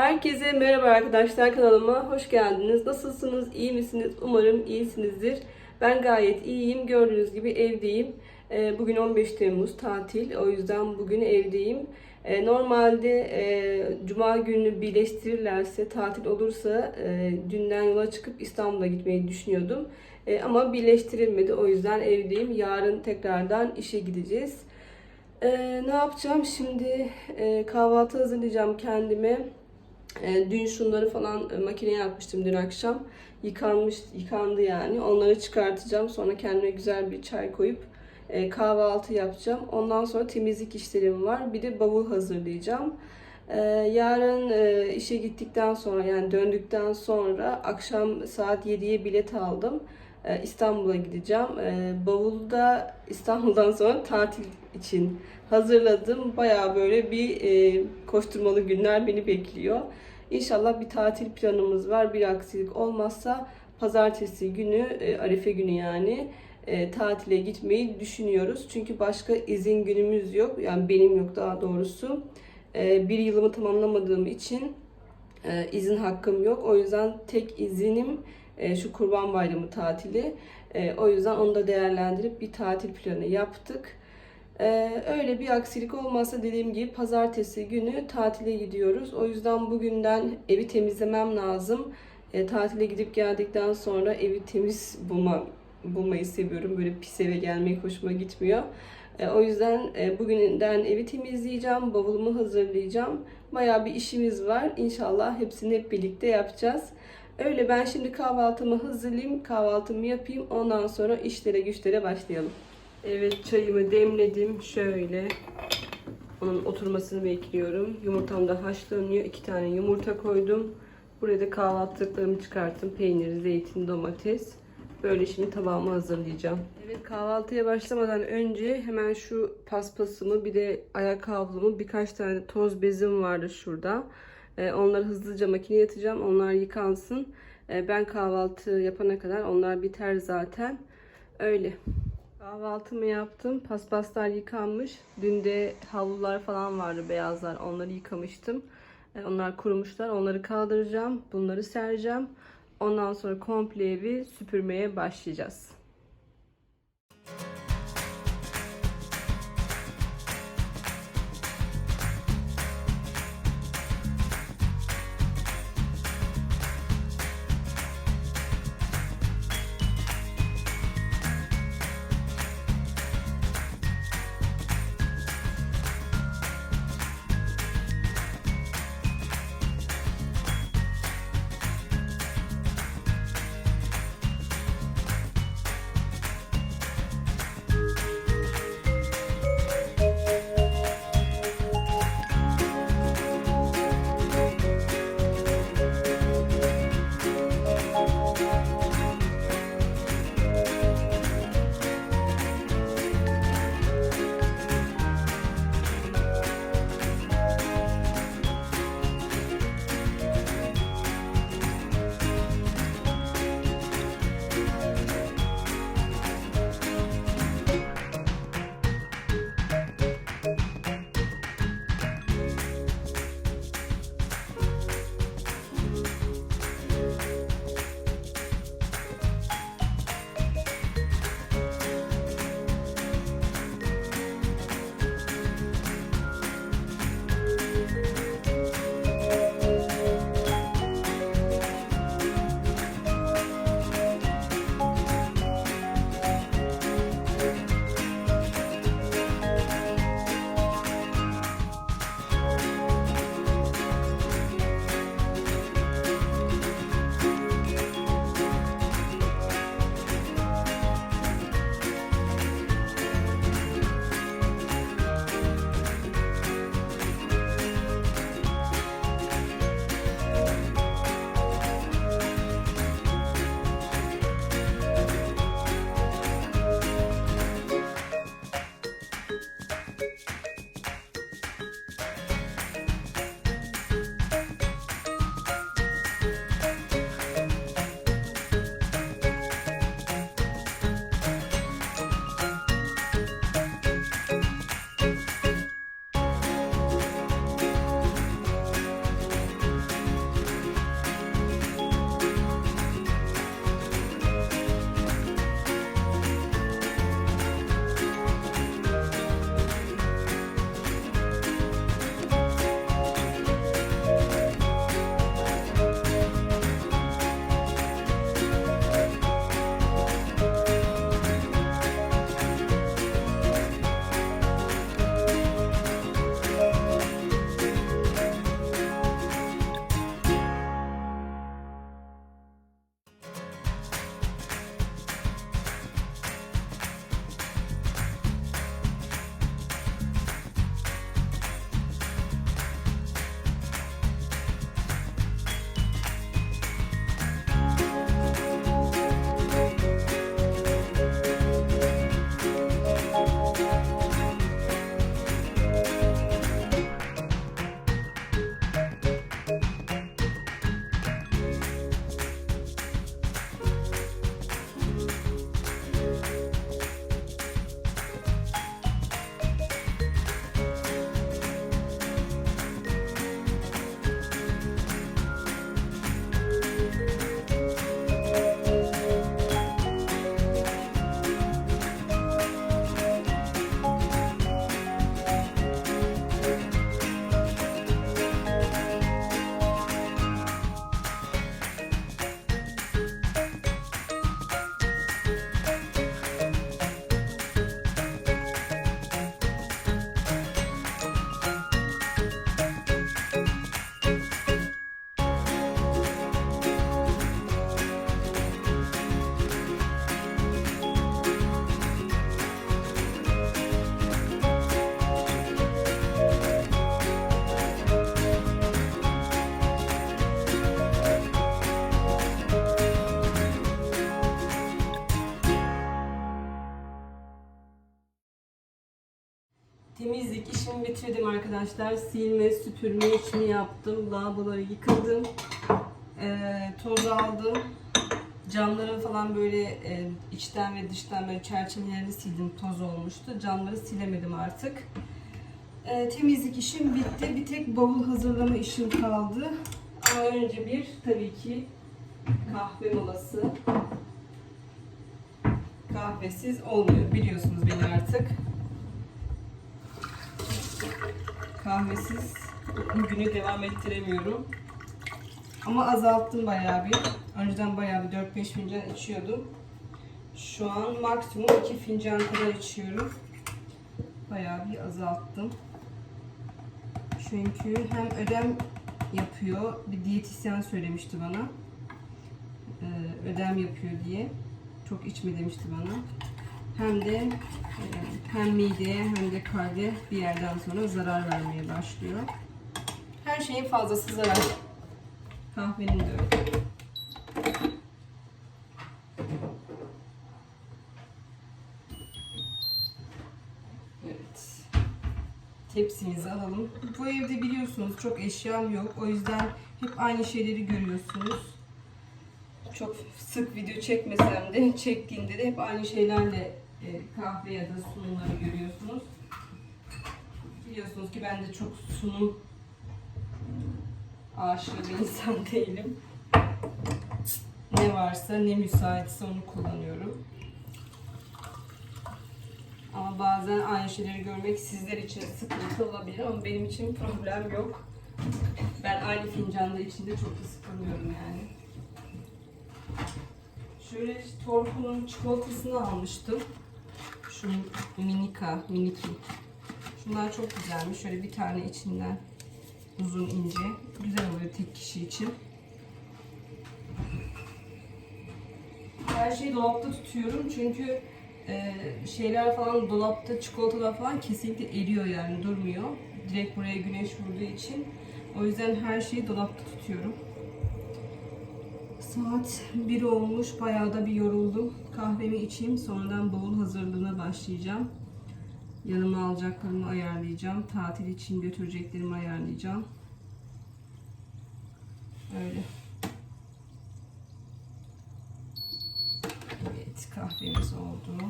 Herkese merhaba arkadaşlar kanalıma hoş geldiniz. Nasılsınız? İyi misiniz? Umarım iyisinizdir. Ben gayet iyiyim. Gördüğünüz gibi evdeyim. Ee, Bugün 15 Temmuz tatil. O yüzden bugün evdeyim. Ee, Normalde e, Cuma günü birleştirirlerse, tatil olursa e, dünden yola çıkıp İstanbul'a gitmeyi düşünüyordum. E, Ama birleştirilmedi. O yüzden evdeyim. Yarın tekrardan işe gideceğiz. Ne yapacağım şimdi? Kahvaltı hazırlayacağım kendime. Ee, dün şunları falan e, makineye atmıştım dün akşam. Yıkanmış, yıkandı yani. Onları çıkartacağım. Sonra kendime güzel bir çay koyup e, kahvaltı yapacağım. Ondan sonra temizlik işlerim var. Bir de bavul hazırlayacağım. Ee, yarın e, işe gittikten sonra yani döndükten sonra akşam saat 7'ye bilet aldım. Ee, İstanbul'a gideceğim. Ee, bavulu da İstanbul'dan sonra tatil için hazırladım. Baya böyle bir e, koşturmalı günler beni bekliyor. İnşallah bir tatil planımız var. Bir aksilik olmazsa pazartesi günü, e, Arife günü yani e, tatile gitmeyi düşünüyoruz. Çünkü başka izin günümüz yok. Yani benim yok daha doğrusu. Bir yılımı tamamlamadığım için izin hakkım yok. O yüzden tek izinim şu Kurban Bayramı tatili. E, o yüzden onu da değerlendirip bir tatil planı yaptık. E, öyle bir aksilik olmazsa dediğim gibi pazartesi günü tatile gidiyoruz. O yüzden bugünden evi temizlemem lazım. E, tatile gidip geldikten sonra evi temiz bulma, bulmayı seviyorum. Böyle pis eve gelmek hoşuma gitmiyor. E, o yüzden e, bugünden evi temizleyeceğim, bavulumu hazırlayacağım. Bayağı bir işimiz var. İnşallah hepsini hep birlikte yapacağız. Öyle ben şimdi kahvaltımı hazırlayayım, kahvaltımı yapayım. Ondan sonra işlere güçlere başlayalım. Evet çayımı demledim. Şöyle onun oturmasını bekliyorum. Yumurtam da haşlanıyor. İki tane yumurta koydum. Buraya da kahvaltılıklarımı çıkarttım. Peynir, zeytin, domates. Böyle şimdi tabağımı hazırlayacağım. Evet kahvaltıya başlamadan önce hemen şu paspasımı bir de ayak havlumu birkaç tane toz bezim vardı şurada. Ee, onları hızlıca makineye atacağım. Onlar yıkansın. Ee, ben kahvaltı yapana kadar onlar biter zaten. Öyle. Kahvaltımı yaptım. Paspaslar yıkanmış. Dün de havlular falan vardı beyazlar. Onları yıkamıştım. Ee, Onlar kurumuşlar. Onları kaldıracağım. Bunları sereceğim. Ondan sonra komple evi süpürmeye başlayacağız. Temizlik işimi bitirdim arkadaşlar. Silme, süpürme işini yaptım. Lavaboları yıkadım. Ee, toz aldım. Camların falan böyle e, içten ve dıştan böyle çerçevelerini sildim. Toz olmuştu. Camları silemedim artık. Ee, temizlik işim bitti. Bir tek bavul hazırlama işim kaldı. Ama önce bir tabii ki kahve molası. Kahvesiz olmuyor. Biliyorsunuz beni artık. Kahvesiz günü devam ettiremiyorum. Ama azalttım bayağı bir. Önceden bayağı bir 4-5 fincan içiyordum. Şu an maksimum 2 fincan kadar içiyorum. Bayağı bir azalttım. Çünkü hem ödem yapıyor. Bir diyetisyen söylemişti bana. Ee, ödem yapıyor diye. Çok içme demişti bana. Hem de e, hem mideye hem de kalbe bir yerden sonra zarar vermeye başlıyor. Her şeyin fazlası zarar. Kahvenin de öyle. Evet. Tepsimizi alalım. Bu evde biliyorsunuz çok eşyam yok. O yüzden hep aynı şeyleri görüyorsunuz. Çok sık video çekmesem de çektiğimde de hep aynı şeylerle kahve ya da sunumları görüyorsunuz. Biliyorsunuz ki ben de çok sunum aşığı bir insan değilim. Ne varsa ne müsaitse onu kullanıyorum. Ama bazen aynı şeyleri görmek sizler için sıkıntı olabilir ama benim için problem yok. Ben aynı fincanda içinde çok da sıkılmıyorum yani. Şöyle Torku'nun çikolatasını almıştım. Şu minika, miniki. Şunlar çok güzelmiş. Şöyle bir tane içinden uzun ince. Güzel oluyor tek kişi için. Her şeyi dolapta tutuyorum çünkü e, şeyler falan dolapta çikolatalar falan kesinlikle eriyor yani durmuyor. Direkt buraya güneş vurduğu için. O yüzden her şeyi dolapta tutuyorum. Saat 1 olmuş. Bayağı da bir yoruldum. Kahvemi içeyim. Sonradan bavul hazırlığına başlayacağım. Yanıma alacaklarımı ayarlayacağım. Tatil için götüreceklerimi ayarlayacağım. Öyle. Evet kahvemiz oldu.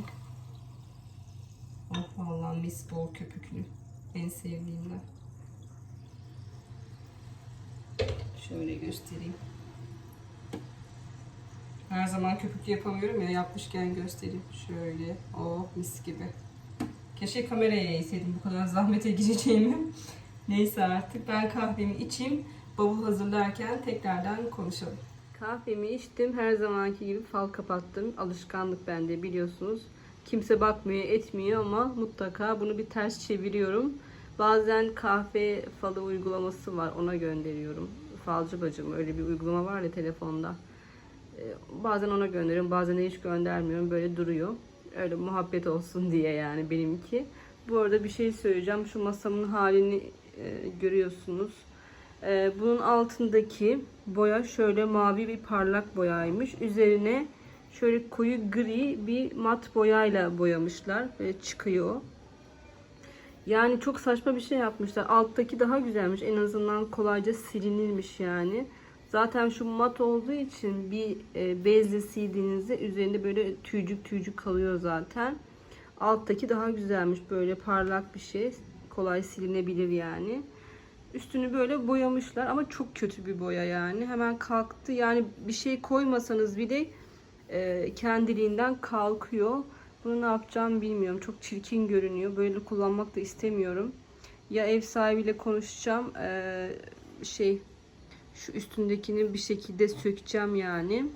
Oh vallahi mis bol köpüklü. En sevdiğimden. Şöyle göstereyim. Her zaman köpüklü yapamıyorum ya yapmışken göstereyim. Şöyle. Oh mis gibi. Keşke kameraya eğseydim bu kadar zahmete gireceğimi. Neyse artık ben kahvemi içeyim. Bavul hazırlarken tekrardan konuşalım. Kahvemi içtim. Her zamanki gibi fal kapattım. Alışkanlık bende biliyorsunuz. Kimse bakmıyor, etmiyor ama mutlaka bunu bir ters çeviriyorum. Bazen kahve falı uygulaması var. Ona gönderiyorum. Falcı bacım öyle bir uygulama var ya telefonda. Ee, Bazen ona gönderiyorum, bazen de hiç göndermiyorum. Böyle duruyor. Öyle muhabbet olsun diye yani benimki. Bu arada bir şey söyleyeceğim. Şu masamın halini e, görüyorsunuz. E, bunun altındaki boya şöyle mavi bir parlak boyaymış. Üzerine şöyle koyu gri bir mat boyayla boyamışlar. Böyle çıkıyor. Yani çok saçma bir şey yapmışlar. Alttaki daha güzelmiş. En azından kolayca silinirmiş yani. Zaten şu mat olduğu için bir e, bezle sildiğinizde üzerinde böyle tüycük tüycük kalıyor zaten. Alttaki daha güzelmiş. Böyle parlak bir şey. Kolay silinebilir yani. Üstünü böyle boyamışlar ama çok kötü bir boya yani. Hemen kalktı. Yani bir şey koymasanız bile e, kendiliğinden kalkıyor. Bunu ne yapacağım bilmiyorum. Çok çirkin görünüyor. Böyle kullanmak da istemiyorum. Ya ev sahibiyle konuşacağım. e, şey şu üstündekini bir şekilde sökeceğim yani.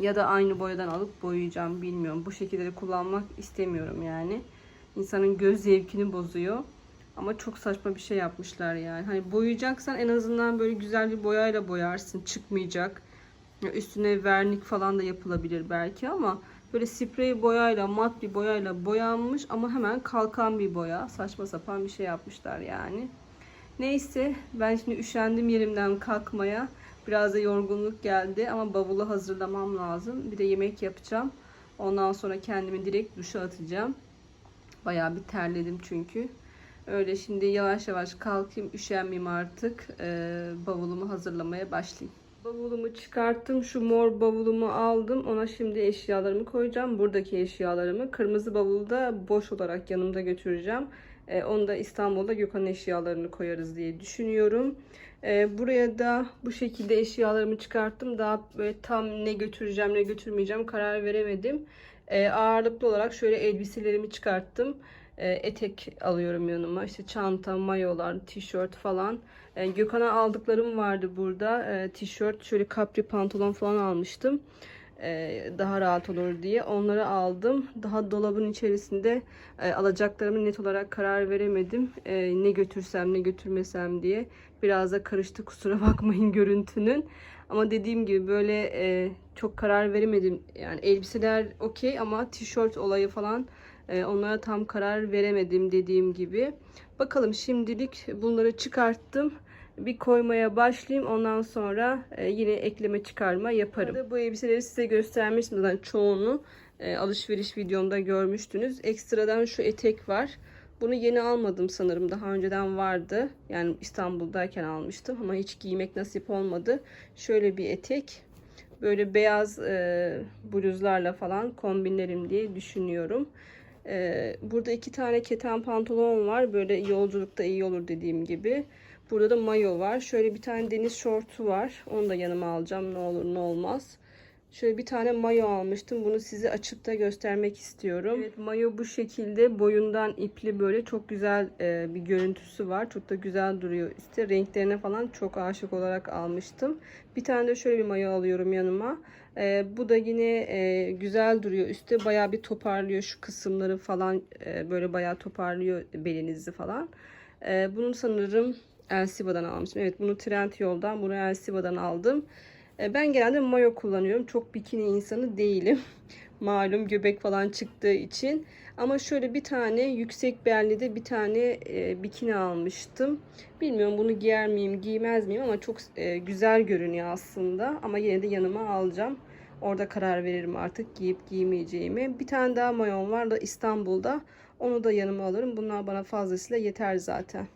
Ya da aynı boyadan alıp boyayacağım bilmiyorum. Bu şekilde de kullanmak istemiyorum yani. İnsanın göz zevkini bozuyor. Ama çok saçma bir şey yapmışlar yani. Hani boyayacaksan en azından böyle güzel bir boyayla boyarsın. Çıkmayacak. Ya Üstüne vernik falan da yapılabilir belki ama böyle sprey boyayla, mat bir boyayla boyanmış ama hemen kalkan bir boya. Saçma sapan bir şey yapmışlar yani. Neyse ben şimdi üşendim yerimden kalkmaya. Biraz da yorgunluk geldi ama bavulu hazırlamam lazım. Bir de yemek yapacağım. Ondan sonra kendimi direkt duşa atacağım. Bayağı bir terledim çünkü. Öyle şimdi yavaş yavaş kalkayım üşenmeyeyim artık. Ee, bavulumu hazırlamaya başlayayım. Bavulumu çıkarttım. Şu mor bavulumu aldım. Ona şimdi eşyalarımı koyacağım. Buradaki eşyalarımı. Kırmızı bavulu da boş olarak yanımda götüreceğim. Ee, onu da İstanbul'da Gökhan'ın eşyalarını koyarız diye düşünüyorum. Ee, buraya da bu şekilde eşyalarımı çıkarttım. Daha böyle tam ne götüreceğim ne götürmeyeceğim karar veremedim. Ee, ağırlıklı olarak şöyle elbiselerimi çıkarttım. Ee, etek alıyorum yanıma. İşte çanta, mayolar, tişört falan. Ee, Gökhan'a aldıklarım vardı burada. Ee, tişört, şöyle kapri pantolon falan almıştım. Ee, daha rahat olur diye. Onları aldım. Daha dolabın içerisinde e, alacaklarımı net olarak karar veremedim. Ee, ne götürsem ne götürmesem diye. Biraz da karıştı kusura bakmayın görüntünün. Ama dediğim gibi böyle e, çok karar veremedim. Yani elbiseler okey ama tişört olayı falan e, onlara tam karar veremedim dediğim gibi. Bakalım şimdilik bunları çıkarttım. Bir koymaya başlayayım. Ondan sonra e, yine ekleme çıkarma yaparım. Bu elbiseleri size göstermiştim zaten çoğunu. e, alışveriş videomda görmüştünüz. Ekstradan şu etek var. Bunu yeni almadım sanırım. Daha önceden vardı. Yani İstanbul'dayken almıştım ama hiç giymek nasip olmadı. Şöyle bir etek. Böyle beyaz e, bluzlarla falan kombinlerim diye düşünüyorum. E, burada iki tane keten pantolon var. Böyle yolculukta iyi olur dediğim gibi. Burada da mayo var. Şöyle bir tane deniz şortu var. Onu da yanıma alacağım. Ne olur ne olmaz. Şöyle bir tane mayo almıştım. Bunu size açıp da göstermek istiyorum. Evet mayo bu şekilde boyundan ipli böyle çok güzel e, bir görüntüsü var. Çok da güzel duruyor. İşte renklerine falan çok aşık olarak almıştım. Bir tane de şöyle bir mayo alıyorum yanıma. E, bu da yine e, güzel duruyor. Üstte bayağı bir toparlıyor şu kısımları falan. E, böyle bayağı toparlıyor belinizi falan. E, bunu sanırım Elsiva'dan almıştım. Evet bunu Trendyol'dan, bunu Elsiva'dan aldım. E, Ben genelde mayo kullanıyorum. Çok bikini insanı değilim. Malum göbek falan çıktığı için. Ama şöyle bir tane yüksek belli de bir tane e, bikini almıştım. Bilmiyorum bunu giyer miyim, giymez miyim ama çok e, güzel görünüyor aslında. Ama yine de yanıma alacağım. Orada karar veririm artık giyip giymeyeceğimi. Bir tane daha mayon var da İstanbul'da. Onu da yanıma alırım. Bunlar bana fazlasıyla yeter zaten.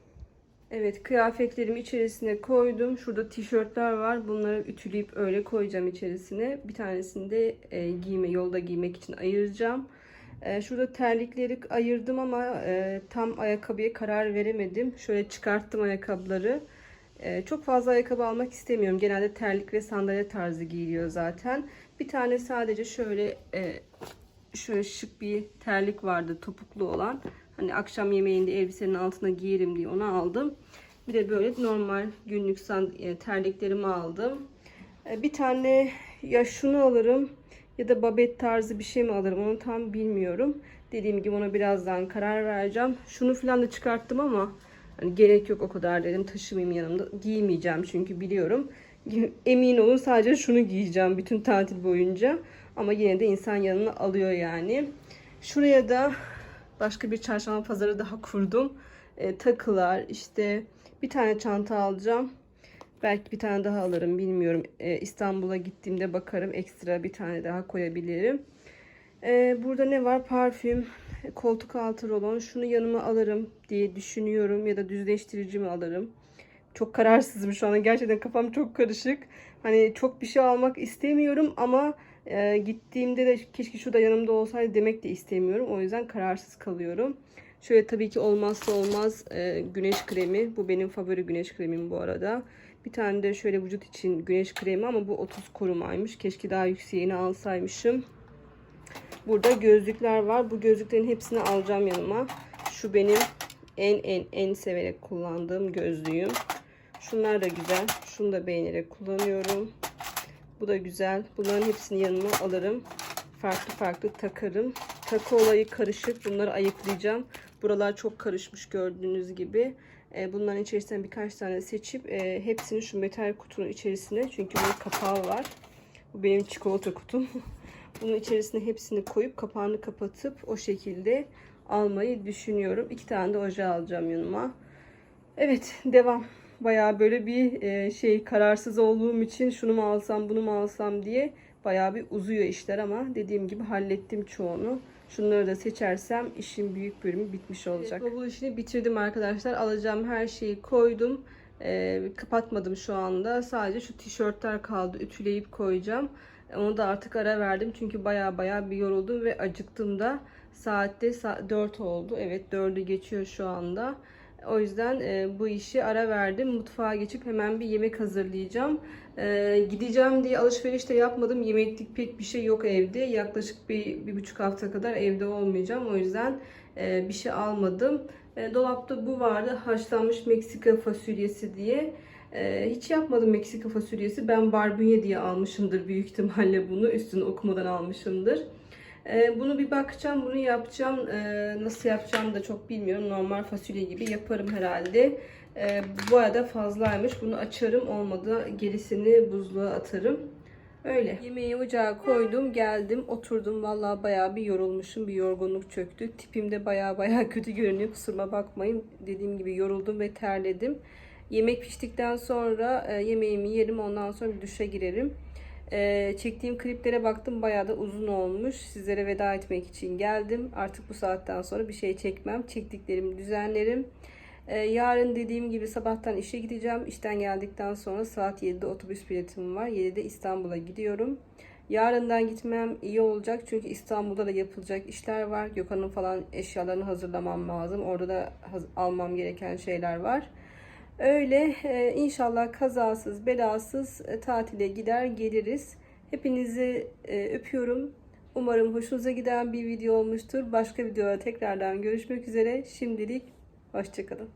Evet kıyafetlerimi içerisine koydum. Şurada tişörtler var. Bunları ütüleyip öyle koyacağım içerisine. Bir tanesini de e, giyme, yolda giymek için ayıracağım. E, şurada terlikleri ayırdım ama e, tam ayakkabıya karar veremedim. Şöyle çıkarttım ayakkabıları. E, çok fazla ayakkabı almak istemiyorum. Genelde terlik ve sandalye tarzı giyiliyor zaten. Bir tane sadece şöyle e, şöyle şık bir terlik vardı topuklu olan. Hani akşam yemeğinde elbisenin altına giyerim diye onu aldım. Bir de böyle normal günlük e, terliklerimi aldım. E, Bir tane ya şunu alırım ya da babet tarzı bir şey mi alırım onu tam bilmiyorum. Dediğim gibi ona birazdan karar vereceğim. Şunu falan da çıkarttım ama hani gerek yok o kadar dedim taşımayayım yanımda. Giymeyeceğim çünkü biliyorum. Emin olun sadece şunu giyeceğim bütün tatil boyunca. Ama yine de insan yanına alıyor yani. Şuraya da başka bir çarşamba pazarı daha kurdum. E, takılar işte bir tane çanta alacağım. Belki bir tane daha alırım bilmiyorum. E, İstanbul'a gittiğimde bakarım ekstra bir tane daha koyabilirim. E, burada ne var? Parfüm, koltuk altı rolon. Şunu yanıma alırım diye düşünüyorum ya da düzleştirici mi alırım. Çok kararsızım şu anda. Gerçekten kafam çok karışık. Hani çok bir şey almak istemiyorum ama e, gittiğimde de keşke şu da yanımda olsaydı demek de istemiyorum. O yüzden kararsız kalıyorum. Şöyle tabii ki olmazsa olmaz e, güneş kremi. Bu benim favori güneş kremim bu arada. Bir tane de şöyle vücut için güneş kremi ama bu 30 korumaymış. Keşke daha yükseğini alsaymışım. Burada gözlükler var. Bu gözlüklerin hepsini alacağım yanıma. Şu benim en en en severek kullandığım gözlüğüm. Şunlar da güzel. Şunu da beğenerek kullanıyorum. Bu da güzel. Bunların hepsini yanıma alırım. Farklı farklı takarım. Takı olayı karışık. Bunları ayıklayacağım. Buralar çok karışmış gördüğünüz gibi. E, Bunların içerisinden birkaç tane seçip e, hepsini şu metal kutunun içerisine çünkü bunun kapağı var. Bu benim çikolata kutum. Bunun içerisine hepsini koyup kapağını kapatıp o şekilde almayı düşünüyorum. İki tane de oje alacağım yanıma. Evet devam. Bayağı böyle bir e, şey kararsız olduğum için şunu mu alsam bunu mu alsam diye bayağı bir uzuyor işler ama dediğim gibi hallettim çoğunu. Şunları da seçersem işin büyük bölümü bitmiş olacak. bavul işini bitirdim arkadaşlar. Alacağım her şeyi koydum. Ee, kapatmadım şu anda. Sadece şu tişörtler kaldı. Ütüleyip koyacağım. Onu da artık ara verdim. Çünkü baya baya bir yoruldum ve acıktım da. Saatte 4 oldu. Evet 4'ü geçiyor şu anda. O yüzden e, bu işi ara verdim. Mutfağa geçip hemen bir yemek hazırlayacağım. E, gideceğim diye alışveriş de yapmadım. Yemeklik pek bir şey yok evde. Yaklaşık bir, bir buçuk hafta kadar evde olmayacağım. O yüzden e, bir şey almadım. E, dolapta bu vardı. Haşlanmış Meksika fasulyesi diye. E, hiç yapmadım Meksika fasulyesi. Ben barbunya diye almışımdır büyük ihtimalle bunu. Üstünü okumadan almışımdır. Ee, bunu bir bakacağım, bunu yapacağım. Ee, nasıl yapacağım da çok bilmiyorum. Normal fasulye gibi yaparım herhalde. Ee, bu arada fazlaymış. Bunu açarım. Olmadı gerisini buzluğa atarım. Öyle. Yemeği ocağa koydum, geldim, oturdum. Vallahi bayağı bir yorulmuşum, bir yorgunluk çöktü. Tipim de bayağı bayağı kötü görünüyor. Kusuruma bakmayın. Dediğim gibi yoruldum ve terledim. Yemek piştikten sonra e, yemeğimi yerim. Ondan sonra bir duşa girerim. Ee, çektiğim kliplere baktım bayağı da uzun olmuş. Sizlere veda etmek için geldim. Artık bu saatten sonra bir şey çekmem. Çektiklerimi düzenlerim. Ee, yarın dediğim gibi sabahtan işe gideceğim. İşten geldikten sonra saat 7'de otobüs biletim var. 7'de İstanbul'a gidiyorum. Yarından gitmem iyi olacak çünkü İstanbul'da da yapılacak işler var. Gökhan'ın falan eşyalarını hazırlamam lazım. Orada da almam gereken şeyler var. Öyle e, inşallah kazasız belasız e, tatile gider geliriz. Hepinizi e, öpüyorum. Umarım hoşunuza giden bir video olmuştur. Başka videoda tekrardan görüşmek üzere. Şimdilik hoşçakalın.